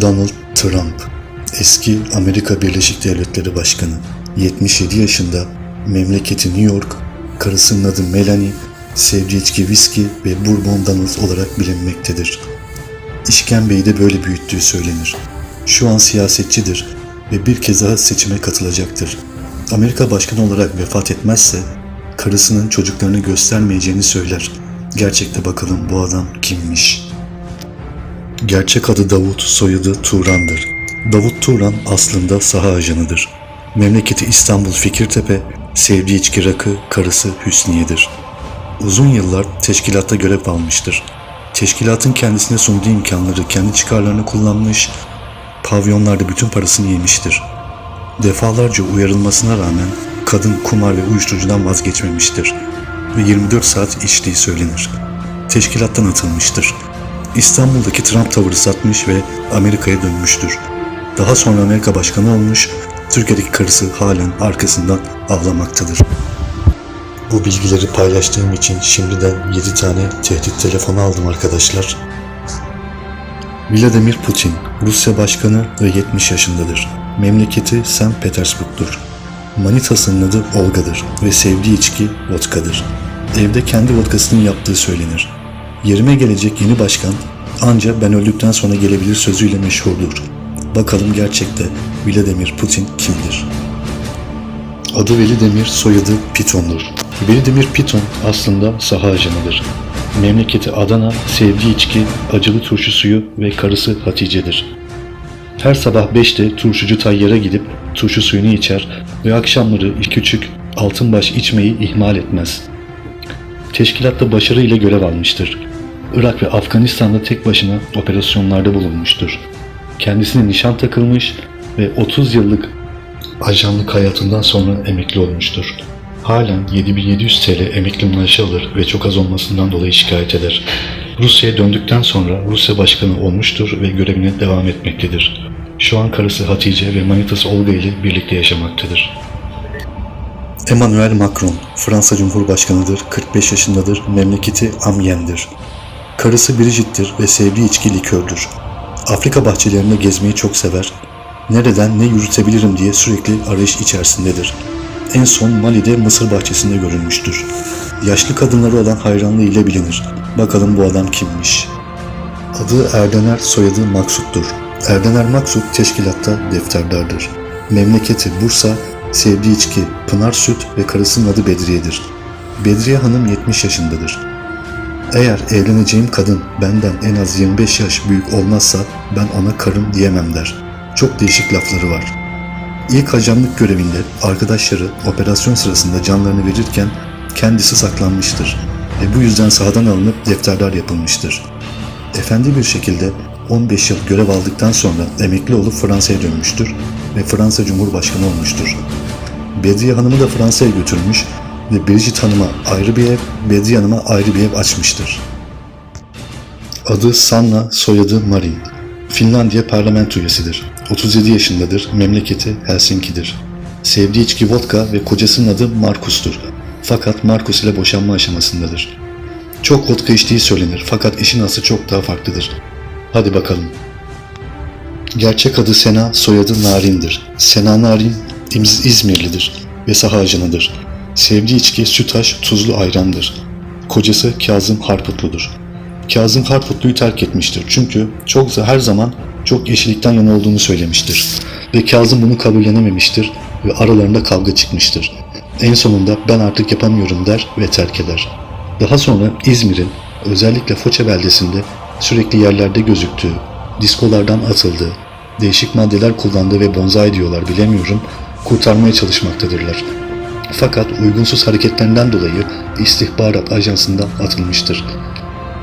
Donald Trump, eski Amerika Birleşik Devletleri Başkanı, 77 yaşında, memleketi New York, karısının adı Melanie, sevdiği içki viski ve Bourbon Donald olarak bilinmektedir. İşkembeyi de böyle büyüttüğü söylenir. Şu an siyasetçidir ve bir kez daha seçime katılacaktır. Amerika başkanı olarak vefat etmezse karısının çocuklarını göstermeyeceğini söyler. Gerçekte bakalım bu adam kimmiş? Gerçek adı Davut, soyadı Turan'dır. Davut Turan aslında saha ajanıdır. Memleketi İstanbul Fikirtepe, sevdiği içki rakı, karısı Hüsniye'dir. Uzun yıllar teşkilatta görev almıştır. Teşkilatın kendisine sunduğu imkanları kendi çıkarlarını kullanmış, pavyonlarda bütün parasını yemiştir. Defalarca uyarılmasına rağmen kadın kumar ve uyuşturucudan vazgeçmemiştir ve 24 saat içtiği söylenir. Teşkilattan atılmıştır. İstanbul'daki Trump tavırı satmış ve Amerika'ya dönmüştür. Daha sonra Amerika başkanı olmuş, Türkiye'deki karısı halen arkasından ağlamaktadır. Bu bilgileri paylaştığım için şimdiden 7 tane tehdit telefonu aldım arkadaşlar. Vladimir Putin, Rusya Başkanı ve 70 yaşındadır. Memleketi St. Petersburg'dur. Manitasının adı Olga'dır ve sevdiği içki vodkadır. Evde kendi vodkasını yaptığı söylenir. Yerime gelecek yeni başkan ancak ben öldükten sonra gelebilir sözüyle meşhurdur. Bakalım gerçekte Vladimir Putin kimdir? Adı Velidemir, soyadı Piton'dur. Velidemir Piton aslında saha ajanıdır. Memleketi Adana, sevdiği içki, acılı turşu suyu ve karısı Hatice'dir. Her sabah 5'te turşucu Tayyar'a gidip turşu suyunu içer ve akşamları iki küçük altınbaş içmeyi ihmal etmez. Teşkilatta başarıyla görev almıştır. Irak ve Afganistan'da tek başına operasyonlarda bulunmuştur. Kendisine nişan takılmış ve 30 yıllık ajanlık hayatından sonra emekli olmuştur. Halen 7700 TL emekli maaşı alır ve çok az olmasından dolayı şikayet eder. Rusya'ya döndükten sonra Rusya başkanı olmuştur ve görevine devam etmektedir. Şu an karısı Hatice ve manitası Olga ile birlikte yaşamaktadır. Emmanuel Macron, Fransa Cumhurbaşkanıdır, 45 yaşındadır, memleketi Amiens'dir. Karısı Brigitte'dir ve sevdiği içki likördür. Afrika bahçelerinde gezmeyi çok sever. Nereden ne yürütebilirim diye sürekli arayış içerisindedir. En son Mali'de mısır bahçesinde görülmüştür. Yaşlı kadınları olan hayranlığı ile bilinir. Bakalım bu adam kimmiş? Adı Erdener, soyadı Maksut'tur. Erdener Maksut teşkilatta defterdardır. Memleketi Bursa, sevdiği içki Pınar Süt ve karısının adı Bedriye'dir. Bedriye Hanım 70 yaşındadır. Eğer evleneceğim kadın benden en az 25 yaş büyük olmazsa ben ona karım diyemem der. Çok değişik lafları var. İlk ajanlık görevinde arkadaşları operasyon sırasında canlarını verirken kendisi saklanmıştır ve bu yüzden sahadan alınıp defterdar yapılmıştır. Efendi bir şekilde 15 yıl görev aldıktan sonra emekli olup Fransa'ya dönmüştür ve Fransa Cumhurbaşkanı olmuştur. Bedriye Hanım'ı da Fransa'ya götürmüş ve Brigitte Hanım'a ayrı bir ev, Bedriye Hanım'a ayrı bir ev açmıştır. Adı Sanna, soyadı Marin. Finlandiya parlamento üyesidir. 37 yaşındadır, memleketi Helsinki'dir. Sevdiği içki vodka ve kocasının adı Markus'tur. Fakat Markus ile boşanma aşamasındadır. Çok vodka içtiği söylenir fakat işin aslı çok daha farklıdır. Hadi bakalım. Gerçek adı Sena, soyadı Narin'dir. Sena Narin, İz- İzmirlidir ve saha ajanıdır. Sevdiği içki sütaş, tuzlu ayrandır. Kocası Kazım Harputlu'dur. Kazım Harputlu'yu terk etmiştir çünkü çok her zaman çok yeşillikten yana olduğunu söylemiştir. Ve Kazım bunu kabullenememiştir ve aralarında kavga çıkmıştır. En sonunda ben artık yapamıyorum der ve terk eder. Daha sonra İzmir'in özellikle Foça beldesinde sürekli yerlerde gözüktüğü, diskolardan atıldığı, değişik maddeler kullandığı ve bonzai diyorlar bilemiyorum, kurtarmaya çalışmaktadırlar. Fakat uygunsuz hareketlerinden dolayı istihbarat ajansından atılmıştır.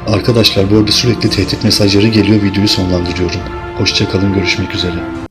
Arkadaşlar bu arada sürekli tehdit mesajları geliyor videoyu sonlandırıyorum. Hoşçakalın görüşmek üzere.